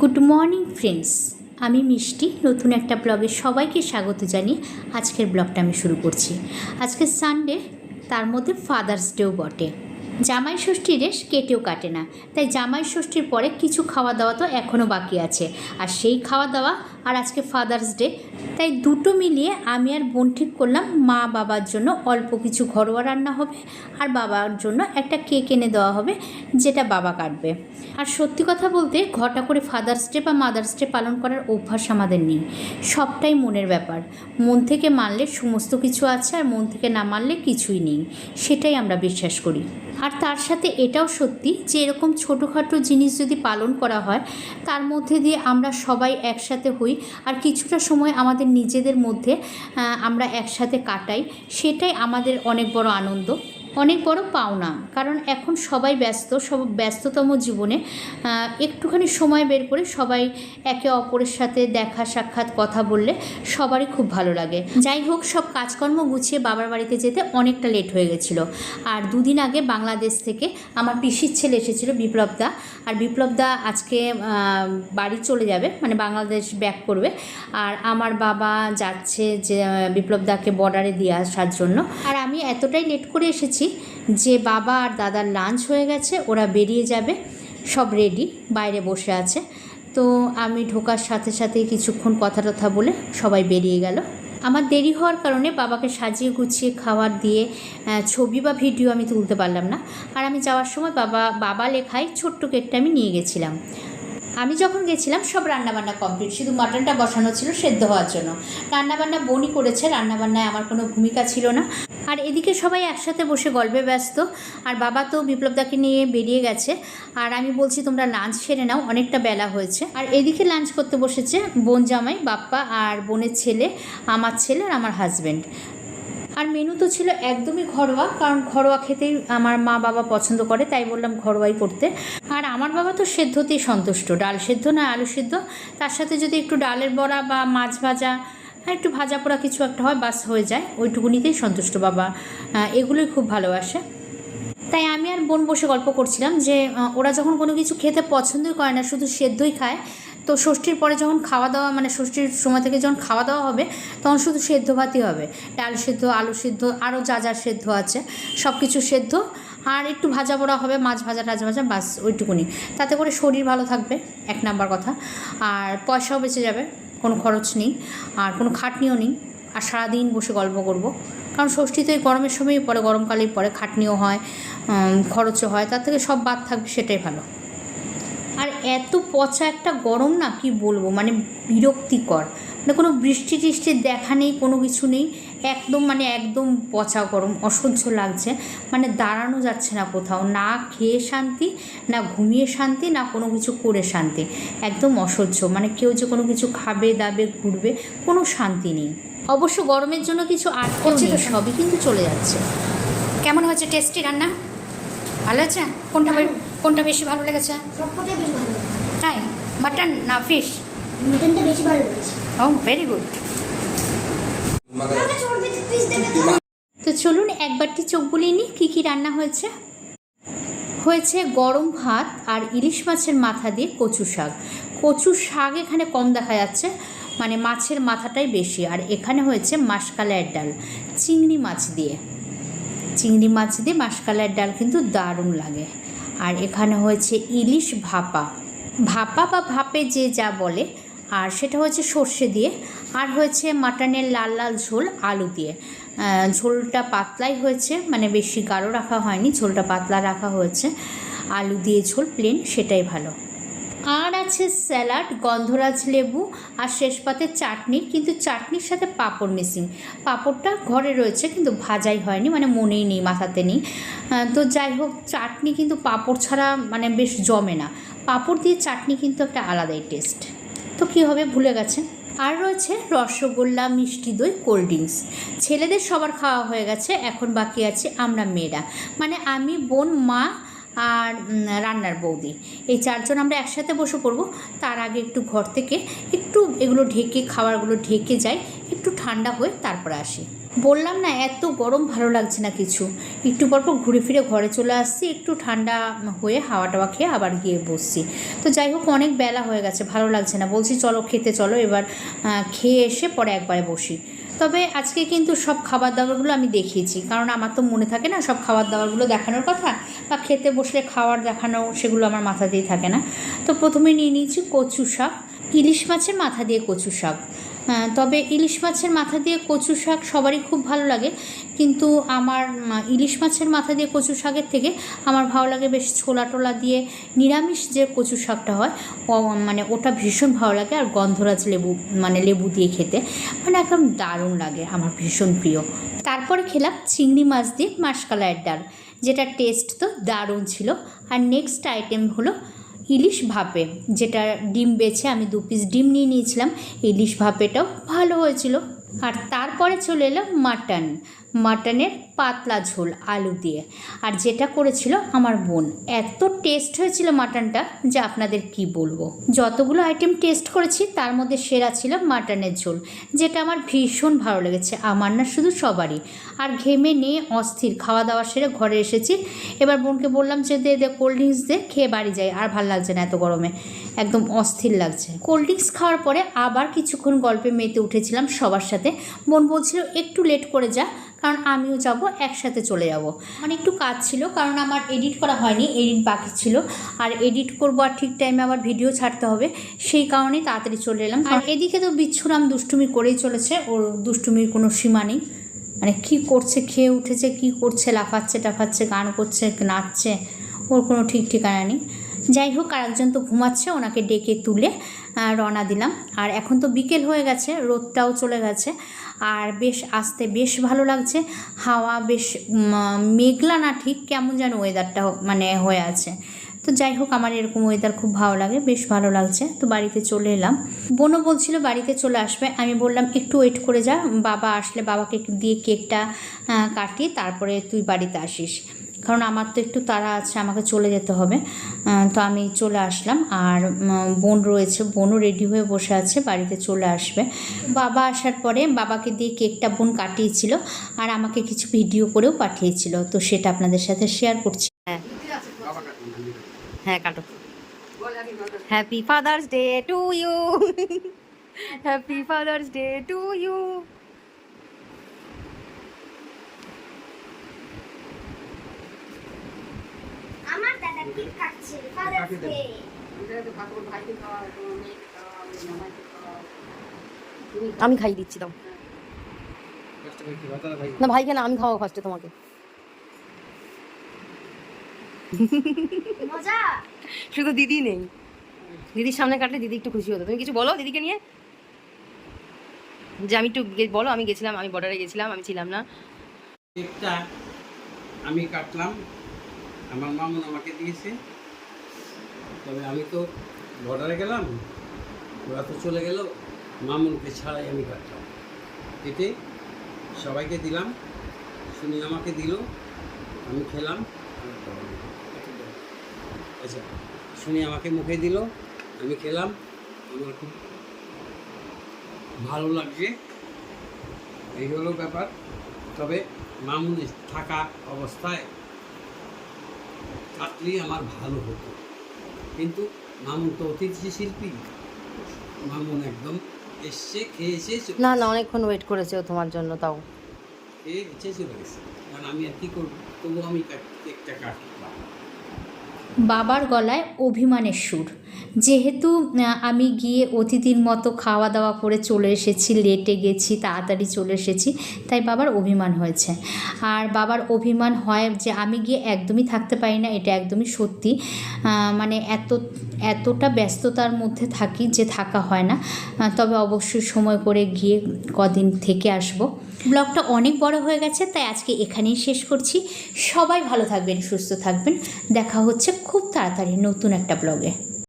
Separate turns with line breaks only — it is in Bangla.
গুড মর্নিং ফ্রেন্ডস আমি মিষ্টি, নতুন একটা ব্লগে সবাইকে স্বাগত জানিয়ে আজকের ব্লগটা আমি শুরু করছি। আজকে সানডে তার মধ্যে ফাদার্স ডেও বটে। জামাই ষষ্ঠীর রেশ কেটেও কাটে না। তাই জামাই ষষ্ঠীর পরে কিছু খাওয়া দাওয়া তো এখনও বাকি আছে। আর সেই খাওয়া দাওয়া আর আজকে ফাদার্স ডে তাই দুটো মিলিয়ে আমি আর বোন ঠিক করলাম মা বাবার জন্য অল্প কিছু ঘরোয়া রান্না হবে আর বাবার জন্য একটা কেক এনে দেওয়া হবে যেটা বাবা কাটবে। আর সত্যি কথা বলতে ঘটা করে ফাদার্স ডে বা মাদার্স ডে পালন করার অভ্যাস আমাদের নেই। সবটাই মনের ব্যাপার। মন থেকে মানলে সমস্ত কিছু আছে আর মন থেকে না মানলে কিছুই নেই। সেটাই আমরা বিশ্বাস করি। আর তার সাথে এটাও সত্যি যে এরকম ছোটোখাটো জিনিস যদি পালন করা হয়, তার মধ্যে দিয়ে আমরা সবাই একসাথে হই আর কিছুটা সময় আমাদের নিজেদের মধ্যে আমরা একসাথে কাটাই, সেটাই আমাদের অনেক বড় আনন্দ। অনেক বড় পাওনা। কারণ এখন সবাই ব্যস্ত, সব ব্যস্ততম জীবনে একটুখানি সময় বের করে সবাই একে অপরের সাথে দেখা, সাক্ষাৎ, কথা বললে সবারই খুব ভালো লাগে। যাই হোক, সব কাজকর্ম গুছিয়ে বাবার বাড়িতে যেতে অনেকটা লেট হয়ে গেছিল। আর দুদিন আগে বাংলাদেশ থেকে আমার পিসির ছেলে এসেছিল, বিপ্লবদা। আর বিপ্লবদা আজকে বাড়ি চলে যাবে মানে বাংলাদেশ ব্যাক করবে। আর আমার বাবা যাচ্ছে যে বিপ্লবদাকে বর্ডারে দিয়ে আসার জন্য। আর আমি এতটাই লেট করে এসেছি যে বাবা আর দাদার লাঞ্চ হয়ে গেছে, ওরা বেরিয়ে যাবে, সব রেডি বাইরে বসে আছে। তো আমি ঢোকার সাথে সাথে কিছুক্ষণ কথা টথা বলে সবাই বেরিয়ে গেল। আমার দেরি হওয়ার কারণে বাবাকে সাজিয়ে গুছিয়ে খাবার দিয়ে ছবি বা ভিডিও আমি তুলতে পারলাম না। আর আমি যাওয়ার সময় বাবা বাবা লেখায় ছোট্ট কেকটা আমি নিয়ে গেছিলাম। আমি যখন গেছিলাম, সব রান্নাবান্না কমপ্লিট শুধু মাটনটা বসানো ছিল সেদ্ধ হওয়ার জন্য। রান্নাবান্না বনি করেছে, রান্নাবান্নায় আমার কোনো ভূমিকা ছিল না। আর এদিকে সবাই একসাথে বসে গল্পে ব্যস্ত। আর বাবা তো বিপ্লবদাকে নিয়ে বেরিয়ে গেছে। আর আমি বলছি, তোমরা লাঞ্চ সেরে নাও, অনেকটা বেলা হয়েছে। আর এদিকে লাঞ্চ করতে বসেছে বোন জামাই, বাপ্পা আর বোনের ছেলে, আমার ছেলে আর আমার হাজব্যান্ড আর মেনু তো ছিল একদমই ঘরোয়া, কারণ ঘরোয়া খেতেই আমার মা বাবা পছন্দ করে, তাই বললাম ঘরোয়াই করতে। আর আমার বাবা তো সেদ্ধতেই সন্তুষ্ট, ডাল সেদ্ধ না আলু সেদ্ধ। তার সাথে যদি একটু ডালের বড়া বা মাছ ভাজা আর একটু ভাজা পোড়া কিছু একটা হয়, বাস হয়ে যায়। ওইটুকুনিতেই সন্তুষ্ট বাবা। এগুলোই খুব ভালোবাসে। তাই আমি আর বোন বসে গল্প করছিলাম যে ওরা যখন কোনো কিছু খেতে পছন্দই করে না, শুধু সেদ্ধই খায়, তো ষষ্ঠীর পরে যখন খাওয়া দাওয়া মানে ষষ্ঠীর সময় থেকে যখন খাওয়া দাওয়া হবে, তখন শুধু সেদ্ধ ভাতই হবে। ডাল সেদ্ধ, আলু সেদ্ধ, আরও যা যা সেদ্ধ আছে সব কিছু সেদ্ধ। আর একটু ভাজা পোড়া হবে, মাছ ভাজা টাজা ভাজা, বাস ওইটুকুনি। তাতে করে শরীর ভালো থাকবে, এক নাম্বার কথা। আর পয়সাও বেঁচে যাবে। কোনো খরচ নেই, আর কোনো খাটনিও নেই, আর সারাদিন বসে গল্প করব। কারণ ষষ্ঠী তো এই গরমের সময়ই পরে গরমকালেই পরে খাটনিও হয় খরচও হয়, তার থেকে সব বাদ থাকবে সেটাই ভালো। আর এত পচা একটা গরম না, কি বলব? মানে বিরক্তিকর। মানে কোনো বৃষ্টি টিষ্টির দেখা নেই, কোনো কিছু নেই একদম মানে একদম পচা গরম অসহ্য লাগছে। মানে দাঁড়ানো যাচ্ছে না কোথাও। না খেয়ে শান্তি না ঘুমিয়ে শান্তি না কোনো কিছু করে শান্তি। একদম অসহ্য। মানে কেউ যে কোনো কিছু খাবে দাবে ঘুরবে কোনো শান্তি নেই। অবশ্য গরমের জন্য কিছু আটকেও নেই। সবই কিন্তু চলে যাচ্ছে। কেমন হয়েছে টেস্টি রান্না? ভালো আছে কোনটা কোনটা বেশি ভালো লেগেছে?
ভালো লেগেছে।
তাই? মাটন না ফিশ
মটনটা বেশি ভালো লেগেছে।
ও ভেরি গুড চলুন একবারটি চোখ বুলিয়ে নিই, কী কী রান্না হয়েছে? হয়েছে গরম ভাত আর ইলিশ মাছের মাথা দিয়ে কচু শাক। কচু শাক এখানে কম দেখা যাচ্ছে মানে মাছের মাথাটাই বেশি। আর এখানে হয়েছে মাসকালাইয়ের ডাল, চিংড়ি মাছ দিয়ে। চিংড়ি মাছ দিয়ে মাসকালাইয়ের ডাল কিন্তু দারুণ লাগে। আর এখানে হয়েছে ইলিশ ভাপা। ভাপা বা ভাপে যে যা বলে, আর সেটা হচ্ছে সর্ষে দিয়ে। আর হয়েছে মাটনের লাল লাল ঝোল আলু দিয়ে। ঝোলটা পাতলাই হয়েছে মানে বেশি গাঢ় রাখা হয়নি, ঝোলটা পাতলা রাখা হয়েছে। আলু দিয়ে ঝোল প্লেন সেটাই ভালো। আর আছে স্যালাড, গন্ধরাজ লেবু আর শেষ পাতে চাটনি, কিন্তু চাটনির সাথে পাঁপড় মিসিং পাঁপড়টা ঘরে রয়েছে, কিন্তু ভাজাই হয়নি মানে মনেই নেই, মাথাতে নেই। তো যাই হোক, চাটনি কিন্তু পাঁপড় ছাড়া মানে বেশ জমে না। পাঁপড় দিয়ে চাটনি কিন্তু একটা আলাদাই টেস্ট তো কী হবে, ভুলে গেছে আর রয়েছে রসগোল্লা, মিষ্টি দই কোল্ড ড্রিঙ্কস ছেলেদের সবার খাওয়া হয়ে গেছে, এখন বাকি আছে আমরা মেয়েরা। মানে আমি, বোন, মা আর রান্নার বৌদি। এই চারজন আমরা একসাথে বসে পড়ব। তার আগে একটু ঘর থেকে একটু এগুলো ঢেকে, খাবারগুলো ঢেকে যাই, একটু ঠান্ডা হয়ে তারপরে আসি। বললাম না, এত গরম ভালো লাগছে না কিছু। একটু পর পর ঘুরে ফিরে ঘরে চলে আসছি, একটু ঠান্ডা হয়ে হাওয়া টাওয়া খেয়ে আবার গিয়ে বসছি। তো যাই হোক, অনেক বেলা হয়ে গেছে, ভালো লাগছে না। বলছি, চলো, খেতে চলো। এবার খেয়ে এসে পরে একবারে বসি। তবে আজকে কিন্তু সব খাবার দাবারগুলো আমি দেখিয়েছি। কারণ আমার তো মনে থাকে না, সব খাবার দাবারগুলো দেখানোর কথা বা খেতে বসলে খাওয়ার দেখানো, সেগুলো আমার মাথাতেই থাকে না। তো প্রথমে নিয়ে নিয়েছি কচু শাক, ইলিশ মাছের মাথা দিয়ে কচু শাক। তবে ইলিশ মাছের মাথা দিয়ে কচু শাক সবারই খুব ভালো লাগে। কিন্তু আমার ইলিশ মাছের মাথা দিয়ে কচু শাকের থেকে আমার ভালো লাগে বেশ ছোলা টোলা দিয়ে নিরামিষ যে কচু শাকটা হয় মানে ওটা ভীষণ ভালো লাগে আর গন্ধরাজ লেবু মানে লেবু দিয়ে খেতে। মানে একদম দারুণ লাগে, আমার ভীষণ প্রিয়। তারপরে খেলাম চিংড়ি মাছ দিয়ে মাসকালাইয়ের ডাল, যেটা টেস্ট তো দারুণ ছিল। আর নেক্সট আইটেম হলো ইলিশ ভাপে, যেটা ডিম বেছে আমি দু পিস ডিম নিয়ে নিয়েছিলাম। ইলিশ ভাপেটাও ভালো হয়েছিল। আর তারপরে চলে এলো মাটন। মাটনের পাতলা ঝোল, আলু দিয়ে। আর যেটা করেছিল আমার বোন। এত টেস্ট হয়েছিল মাটনটা যে আপনাদের কি বলব? যতগুলো আইটেম টেস্ট করেছি, তার মধ্যে সেরা ছিল মাটনের ঝোল, যেটা আমার ভীষণ ভালো লেগেছে। আমার না শুধু সবারই। আর ঘেমে নিয়ে অস্থির। খাওয়া দাওয়া সেরে ঘরে এসেছি। এবার বোনকে বললাম যে, দে দে কোল্ড ড্রিঙ্কস দে, খেয়ে বাড়ি যাই। আর ভালো লাগছে না এত গরমে। একদম অস্থির লাগছে। কোল্ড ড্রিঙ্কস খাওয়ার পরে আবার কিছুক্ষণ গল্পে মেতে উঠেছিলাম সবার সাথে। বোন বলছিল, একটু লেট করে যা। কারণ আমিও যাব, একসাথে চলে যাব। মানে একটু কাজ ছিল, কারণ আমার এডিট করা হয়নি এডিট বাকি ছিল। আর এডিট করব আর ঠিক টাইমে আবার ভিডিও ছাড়তে হবে, সেই কারণেই তাড়াতাড়ি চলে এলাম। আর এদিকে তো বিচ্ছুরাম দুষ্টুমি করেই চলেছে, ওর দুষ্টুমির কোনো সীমা নেই। মানে কী করছে, খেয়ে উঠেছে, কী করছে, লাফাচ্ছে, টাফাচ্ছে, গান করছে, নাচছে, ওর কোনো ঠিক ঠিকানা নেই। যাই হোক আর একজন তো ঘুমাচ্ছে, ওনাকে ডেকে তুলে রওনা দিলাম। আর এখন তো বিকেল হয়ে গেছে, রোদটাও চলে গেছে। আর বেশ, আসতে বেশ ভালো লাগছে। হাওয়া বেশ মেঘলা না, ঠিক কেমন যেন ওয়েদারটা মানে হয়ে আছে। তো যাই হোক, আমার এরকম ওয়েদার খুব ভালো লাগে, বেশ ভালো লাগছে। তো বাড়িতে চলে এলাম। বোনও বলছিল, বাড়িতে চলে আসবে। আমি বললাম, একটু ওয়েট করে যা, বাবা আসলে বাবাকে দিয়ে কেকটা কাটি তারপরে তুই বাড়িতে আসিস। কারণ আমার তো একটু তাড়া আছে, আমাকে চলে যেতে হবে। তো আমি চলে আসলাম আর বোন রয়েছে, বোনও রেডি হয়ে বসে আছে, বাড়িতে চলে আসবে। বাবা আসার পরে বাবাকে দিয়ে কেকটা বোন কাটিয়েছিল আর আমাকে কিছু ভিডিও করেও পাঠিয়েছিল। তো সেটা আপনাদের সাথে শেয়ার করছি।
হ্যাঁ। হ্যাঁ কাটো happy father's day to you happy father's day to you
আমার দাদা কাটছে ফাদার্স ডে
আমি খাই দিচ্ছি দাও। না ভাই কেন আমি খাওয়া ফার্স্টে তোমাকে। শুধু দিদি নেই। দিদির সামনে কাটলে দিদি একটু খুশি হতো। তুমি কিছু বলো দিদিকে নিয়ে? যে আমি একটু বলো আমি গেছিলাম আমি বর্ডারে গেছিলাম আমি ছিলাম না।
কেকটা আমি কাটলাম। আমার মামুন আমাকে দিয়েছে। তবে আমি তো বর্ডারে গেলাম, ওরা তো চলে গেল, মামুনকে ছাড়াই আমি কাটলাম। কেটে সবাইকে দিলাম, শুনি আমাকে দিল, আমি খেলাম। আচ্ছা শুনি আমাকে মুখে দিল, আমি খেলাম। আমার খুব ভালো লাগছে। এই হলো ব্যাপার। তবে মামুন থাকা অবস্থায় কাটলেই আমার ভালো হতো। কিন্তু মামুন তো অতিথি শিল্পী। মামুন একদম এসছে খেয়েছে
না না অনেকক্ষণ ওয়েট করেছে ও তোমার জন্য তাও।
খেয়ে এসে চলে গেছে। কারণ আমি আর কী করব? তবু আমি কেকটা কাটলাম।
বাবার গলায় অভিমানের সুর। যেহেতু আমি গিয়ে অতিথির মতো খাওয়া দাওয়া করে চলে এসেছি লেটে গেছি, তাড়াতাড়ি চলে এসেছি, তাই বাবার অভিমান হয়েছে। আর বাবার অভিমান হয় যে আমি গিয়ে একদমই থাকতে পারি না, এটা একদমই সত্যি। মানে এত, এতটা ব্যস্ততার মধ্যে থাকি যে থাকা হয় না। তবে অবশ্যই সময় করে গিয়ে কদিন থেকে আসব। ব্লগটা অনেক বড় হয়ে গেছে, তাই আজকে এখানেই শেষ করছি। সবাই ভালো থাকবেন, সুস্থ থাকবেন। দেখা হচ্ছে খুব তাড়াতাড়ি নতুন একটা ব্লগে।